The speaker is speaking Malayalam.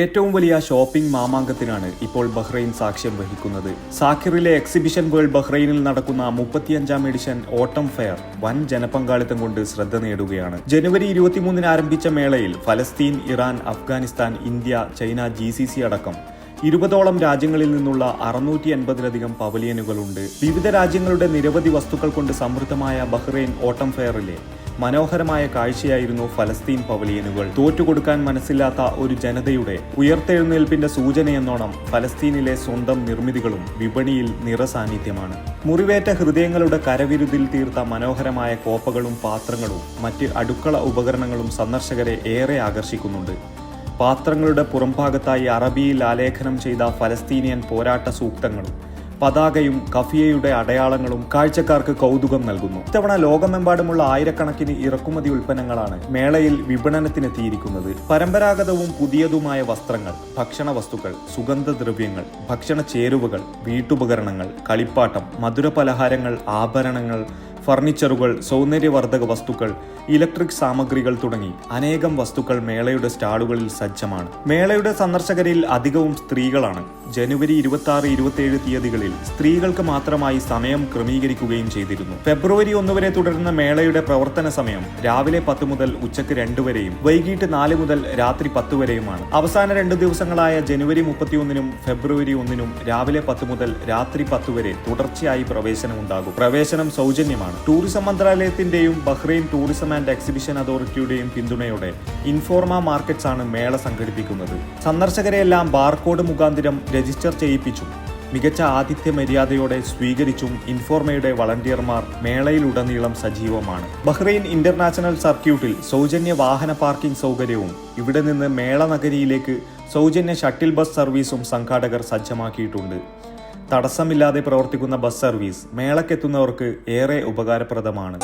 ഏറ്റവും വലിയ ഷോപ്പിംഗ് മാമാങ്കത്തിനാണ് ഇപ്പോൾ ബഹ്റൈൻ സാക്ഷ്യം വഹിക്കുന്നത്. സാക്കിറിലെ എക്സിബിഷൻ വേൾഡ് ബഹ്റൈനിൽ നടക്കുന്ന മുപ്പത്തിയഞ്ചാം എഡിഷൻ ഓട്ടം ഫെയർ വൻ ജനപങ്കാളിത്തം കൊണ്ട് ശ്രദ്ധ നേടുകയാണ്. ജനുവരി ഇരുപത്തിമൂന്നിന് ആരംഭിച്ച മേളയിൽ Palestine Iran Afghanistan India China G അടക്കം ഇരുപതോളം രാജ്യങ്ങളിൽ നിന്നുള്ള അറുന്നൂറ്റി അൻപതിലധികം പവലിയനുകളുണ്ട്. വിവിധ രാജ്യങ്ങളുടെ നിരവധി വസ്തുക്കൾ കൊണ്ട് സമൃദ്ധമായ ബഹ്റൈൻ ഓട്ടം ഫെയറിലെ മനോഹരമായ കാഴ്ചയായിരുന്നു ഫലസ്തീൻ പവലിയനുകൾ. തോറ്റുകൊടുക്കാൻ മനസ്സില്ലാത്ത ഒരു ജനതയുടെ ഉയർത്തെഴുന്നേൽപ്പിന്റെ സൂചനയെന്നോണം ഫലസ്തീനിലെ സ്വന്തം നിർമ്മിതികളും വിപണിയിൽ നിറസാന്നിധ്യമാണ്. മുറിവേറ്റ ഹൃദയങ്ങളുടെ കരവിരുതിൽ തീർത്ത മനോഹരമായ കോപ്പകളും പാത്രങ്ങളും മറ്റ് അടുക്കള ഉപകരണങ്ങളും സന്ദർശകരെ ഏറെ ആകർഷിക്കുന്നുണ്ട്. പാത്രങ്ങളുടെ പുറംഭാഗത്തായി അറബിയിൽ ആലേഖനം ചെയ്ത ഫലസ്തീനിയൻ പോരാട്ട സൂക്തങ്ങളും പതാകയും കഫിയയുടെ അടയാളങ്ങളും കാഴ്ചക്കാർക്ക് കൗതുകം നൽകുന്നു. ഇത്തവണ ലോകമെമ്പാടുമുള്ള ആയിരക്കണക്കിന് ഇറക്കുമതി ഉൽപ്പന്നങ്ങളാണ് മേളയിൽ വിപണനത്തിനെത്തിയിരിക്കുന്നത്. പരമ്പരാഗതവും പുതിയതുമായ വസ്ത്രങ്ങൾ ഭക്ഷണ വസ്തുക്കൾ സുഗന്ധദ്രവ്യങ്ങൾ ഭക്ഷണ ചേരുവകൾ വീട്ടുപകരണങ്ങൾ കളിപ്പാട്ടം മധുരപലഹാരങ്ങൾ ആഭരണങ്ങൾ ഫർണിച്ചറുകൾ സൗന്ദര്യവർദ്ധക വസ്തുക്കൾ ഇലക്ട്രിക് സാമഗ്രികൾ തുടങ്ങി അനേകം വസ്തുക്കൾ മേളയുടെ സ്റ്റാളുകളിൽ സജ്ജമാണ്. മേളയുടെ സന്ദർശകരിൽ അധികവും സ്ത്രീകളാണ്. ജനുവരി ഇരുപത്തി ആറ് ഇരുപത്തിയേഴ് തീയതികളിൽ സ്ത്രീകൾക്ക് മാത്രമായി സമയം ക്രമീകരിക്കുകയും ചെയ്തിരുന്നു. ഫെബ്രുവരി ഒന്ന് വരെ തുടരുന്ന മേളയുടെ പ്രവർത്തന സമയം രാവിലെ പത്ത് മുതൽ ഉച്ചയ്ക്ക് രണ്ട് വരെയും വൈകിട്ട് നാല് മുതൽ രാത്രി പത്ത് വരെയുമാണ്. അവസാന രണ്ട് ദിവസങ്ങളായ ജനുവരി മുപ്പത്തിയൊന്നിനും ഫെബ്രുവരി ഒന്നിനും രാവിലെ പത്ത് മുതൽ രാത്രി പത്ത് വരെ തുടർച്ചയായി പ്രവേശനം ഉണ്ടാകും പ്രവേശനം സൗജന്യമാണ്. ടൂറിസം മന്ത്രാലയത്തിന്റെയും ബഹ്റൈൻ ടൂറിസം ആൻഡ് എക്സിബിഷൻ അതോറിറ്റിയുടെയും പിന്തുണയോടെ ഇൻഫോർമ മാർക്കറ്റ്സ് ആണ് മേള സംഘടിപ്പിക്കുന്നത്. സന്ദർശകരെയെല്ലാം ബാർകോഡ് മുഖാന്തിരം രജിസ്റ്റർ ചെയ്യിപ്പിച്ചു മികച്ച ആതിഥ്യ മര്യാദയോടെ സ്വീകരിച്ചും ഇൻഫോർമയുടെ വളണ്ടിയർമാർ മേളയിലുടനീളം സജീവമാണ്. ബഹ്റൈൻ ഇന്റർനാഷണൽ സർക്യൂട്ടിൽ സൗജന്യ വാഹന പാർക്കിംഗ് സൗകര്യവും ഇവിടെ നിന്ന് മേള നഗരിയിലേക്ക് സൗജന്യ ഷട്ടിൽ ബസ് സർവീസും സംഘാടകർ സജ്ജമാക്കിയിട്ടുണ്ട്. തടസ്സമില്ലാതെ പ്രവർത്തിക്കുന്ന ബസ് സർവീസ് മേളക്കെത്തുന്നവർക്ക് ഏറെ ഉപകാരപ്രദമാണ്.